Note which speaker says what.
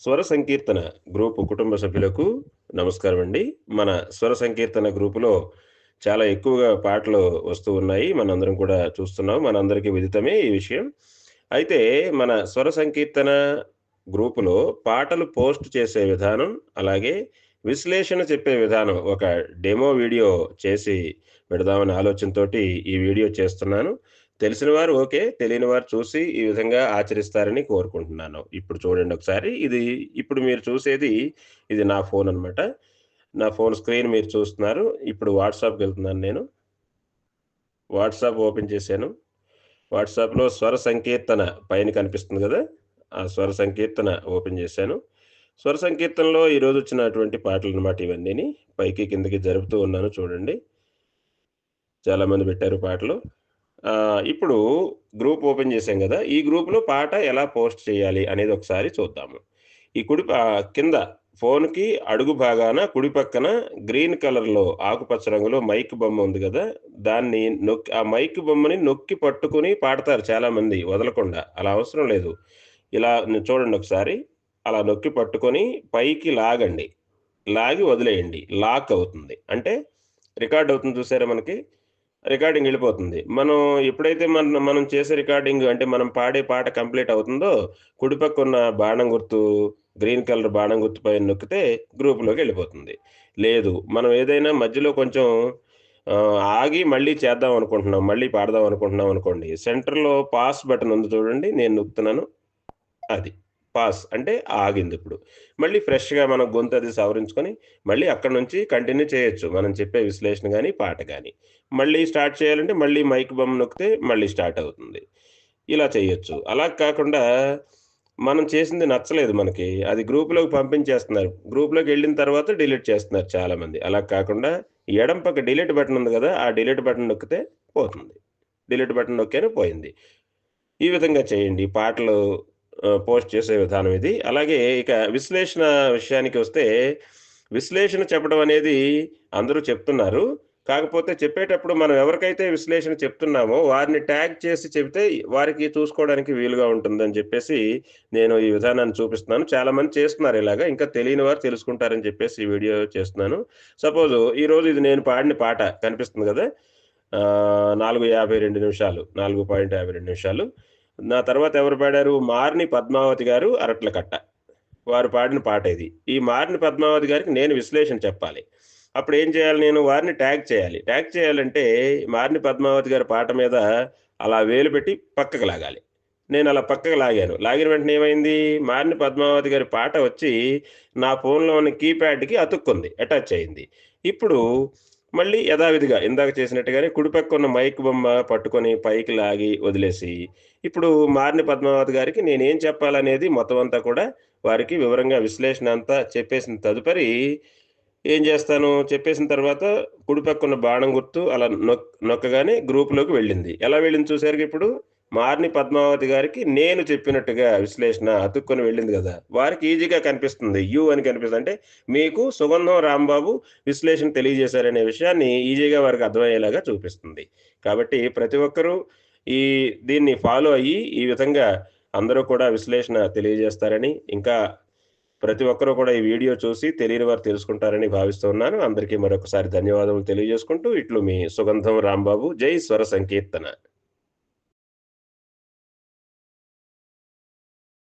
Speaker 1: స్వర సంకీర్తన గ్రూప్ కుటుంబ సభ్యులకు నమస్కారం అండి మన స్వర సంకీర్తన గ్రూపులో చాలా ఎక్కువగా పాటలు వస్తూ ఉన్నాయి. మనందరం కూడా చూస్తున్నాం. మనందరికీ విదితమే ఈ విషయం. అయితే మన స్వర సంకీర్తన గ్రూపులో పాటలు పోస్ట్ చేసే విధానం అలాగే విశ్లేషణ చెప్పే విధానం ఒక డెమో వీడియో చేసి పెడదామనే ఆలోచనతోటి ఈ వీడియో చేస్తున్నాను. తెలిసిన వారు ఓకే తెలియని వారు చూసి ఈ విధంగా ఆచరిస్తారని కోరుకుంటున్నాను. ఇప్పుడు చూడండి ఒకసారి ఇది ఇప్పుడు మీరు చూసేది ఇది నా ఫోన్ అనమాట నా ఫోన్ స్క్రీన్ మీరు చూస్తున్నారు. ఇప్పుడు వాట్సాప్కి వెళ్తున్నాను నేను. వాట్సాప్ ఓపెన్ చేశాను. వాట్సాప్లో స్వర సంకీర్తన పైన కనిపిస్తుంది కదా ఆ స్వర సంకీర్తన ఓపెన్ చేశాను. స్వర సంకీర్తనలో ఈరోజు వచ్చినటువంటి పాటలు అనమాట ఇవన్నీ పైకి కిందకి జరుపుతూ ఉన్నాను చూడండి. చాలామంది పెట్టారు పాటలు. ఇప్పుడు గ్రూప్ ఓపెన్ చేసాం కదా ఈ గ్రూప్లో పాట ఎలా పోస్ట్ చేయాలి అనేది ఒకసారి చూద్దాము. ఈ కుడి కింద ఫోన్కి అడుగు భాగాన కుడి పక్కన గ్రీన్ కలర్లో ఆకుపచ్చ రంగులో మైక్ బొమ్మ ఉంది కదా దాన్ని నొక్కి ఆ మైక్ బొమ్మని నొక్కి పట్టుకుని పాడతారు చాలామంది వదలకుండా అలా అవసరం లేదు. ఇలా చూడండి ఒకసారి. అలా నొక్కి పట్టుకొని పైకి లాగండి. లాగి వదిలేయండి. లాక్ అవుతుంది. అంటే రికార్డ్ అవుతుంది చూసారా మనకి? రికార్డింగ్ వెళ్ళిపోతుంది. మనం ఎప్పుడైతే మన మనం చేసే రికార్డింగ్ అంటే మనం పాడే పాట కంప్లీట్ అవుతుందో కుడిపక్క ఉన్న బాణం గుర్తు గ్రీన్ కలర్ బాణం గుర్తు పైన నొక్కితే గ్రూప్లోకి వెళ్ళిపోతుంది. లేదు మనం ఏదైనా మధ్యలో కొంచెం ఆగి మళ్ళీ చేద్దాం అనుకుంటున్నాం మళ్ళీ పాడదాం అనుకుంటున్నాం అనుకోండి సెంటర్లో పాస్ బటన్ ఉంది చూడండి నేను నొక్కుతున్నాను అది. పాస్ అంటే ఆగింది ఇప్పుడు. మళ్ళీ ఫ్రెష్గా మనం గొంతు అది సవరించుకొని మళ్ళీ అక్కడ నుంచి కంటిన్యూ చేయొచ్చు. మనం చెప్పే విశ్లేషణ కానీ పాట కానీ మళ్ళీ స్టార్ట్ చేయాలంటే మళ్ళీ మైక్ బొమ్మ నొక్కితే మళ్ళీ స్టార్ట్ అవుతుంది. ఇలా చేయొచ్చు. అలా కాకుండా మనం చేసింది నచ్చలేదు మనకి. అది గ్రూప్లోకి పంపించేస్తున్నారు. గ్రూప్లోకి వెళ్ళిన తర్వాత డిలీట్ చేస్తున్నారు చాలామంది. అలా కాకుండా ఎడం పక్క డిలీట్ బటన్ ఉంది కదా ఆ డిలీట్ బటన్ నొక్కితే పోతుంది. డిలీట్ బటన్ నొక్కేనే పోయింది. ఈ విధంగా చేయండి. పాటలు పోస్ట్ చేసే విధానం ఇది. అలాగే ఇక విశ్లేషణ విషయానికి వస్తే విశ్లేషణ చెప్పడం అనేది అందరూ చెప్తున్నారు. కాకపోతే చెప్పేటప్పుడు మనం ఎవరికైతే విశ్లేషణ చెప్తున్నామో వారిని ట్యాగ్ చేసి చెబితే వారికి చూసుకోవడానికి వీలుగా ఉంటుందని చెప్పేసి నేను ఈ విధానాన్ని చూపిస్తున్నాను. చాలా మంది చేస్తున్నారు ఇలాగా. ఇంకా తెలియని వారు తెలుసుకుంటారని చెప్పేసి ఈ వీడియో చేస్తున్నాను. సపోజ్ ఈరోజు ఇది నేను పాడిన పాట కనిపిస్తుంది కదా? నాలుగు యాభై రెండు నిమిషాలు నాలుగు పాయింట్ యాభై రెండు నిమిషాలు. నా తర్వాత ఎవరు పాడారు? మార్ని పద్మావతి గారు అరట్ల కట్ట. వారు పాడిన పాట ఇది. ఈ మార్ని పద్మావతి గారికి నేను విశ్లేషణ చెప్పాలి. అప్పుడు ఏం చేయాలి నేను? వారిని ట్యాగ్ చేయాలి. ట్యాగ్ చేయాలంటే మార్ని పద్మావతి గారి పాట మీద అలా వేలు పెట్టి పక్కకు లాగాలి. నేను అలా పక్కకు లాగాను. లాగిన వెంటనే ఏమైంది? మారిని పద్మావతి గారి పాట వచ్చి నా ఫోన్లో ఉన్న కీప్యాడ్కి అతుక్కుంది. అటాచ్ అయింది. ఇప్పుడు మళ్ళీ యథావిధిగా ఇందాక చేసినట్టుగానే కుడిపక్క ఉన్న మైక్ బొమ్మ పట్టుకొని పైకి లాగి వదిలేసి ఇప్పుడు మారిని పద్మావతి గారికి నేనేం చెప్పాలనేది మొత్తం అంతా కూడా వారికి వివరంగా విశ్లేషణ అంతా చెప్పేసిన తదుపరి ఏం చేస్తాను? చెప్పేసిన తర్వాత కుడిపక్క ఉన్న బాణం గుర్తు అలా నొక్ నొక్కగానే గ్రూప్లోకి వెళ్ళింది. ఎలా వెళ్ళింది చూసారు ఇప్పుడు? మార్ని పద్మావతి గారికి నేను చెప్పినట్టుగా విశ్లేషణ అతుక్కొని వెళ్ళింది కదా. వారికి ఈజీగా కనిపిస్తుంది. యు అని కనిపిస్తుంది. అంటే మీకు సుగంధం రాంబాబు విశ్లేషణ తెలియజేశారనే విషయాన్ని ఈజీగా వారికి అర్థమయ్యేలాగా చూపిస్తుంది. కాబట్టి ప్రతి ఒక్కరూ ఈ దీన్ని ఫాలో అయ్యి ఈ విధంగా అందరూ కూడా విశ్లేషణ తెలియజేస్తారని ఇంకా ప్రతి ఒక్కరూ కూడా ఈ వీడియో చూసి తెలియని వారు తెలుసుకుంటారని భావిస్తున్నాను అందరికీ మరొకసారి ధన్యవాదాలు తెలియజేసుకుంటూ ఇట్లు మీ సుగంధం రాంబాబు. జై స్వర సంకీర్తన.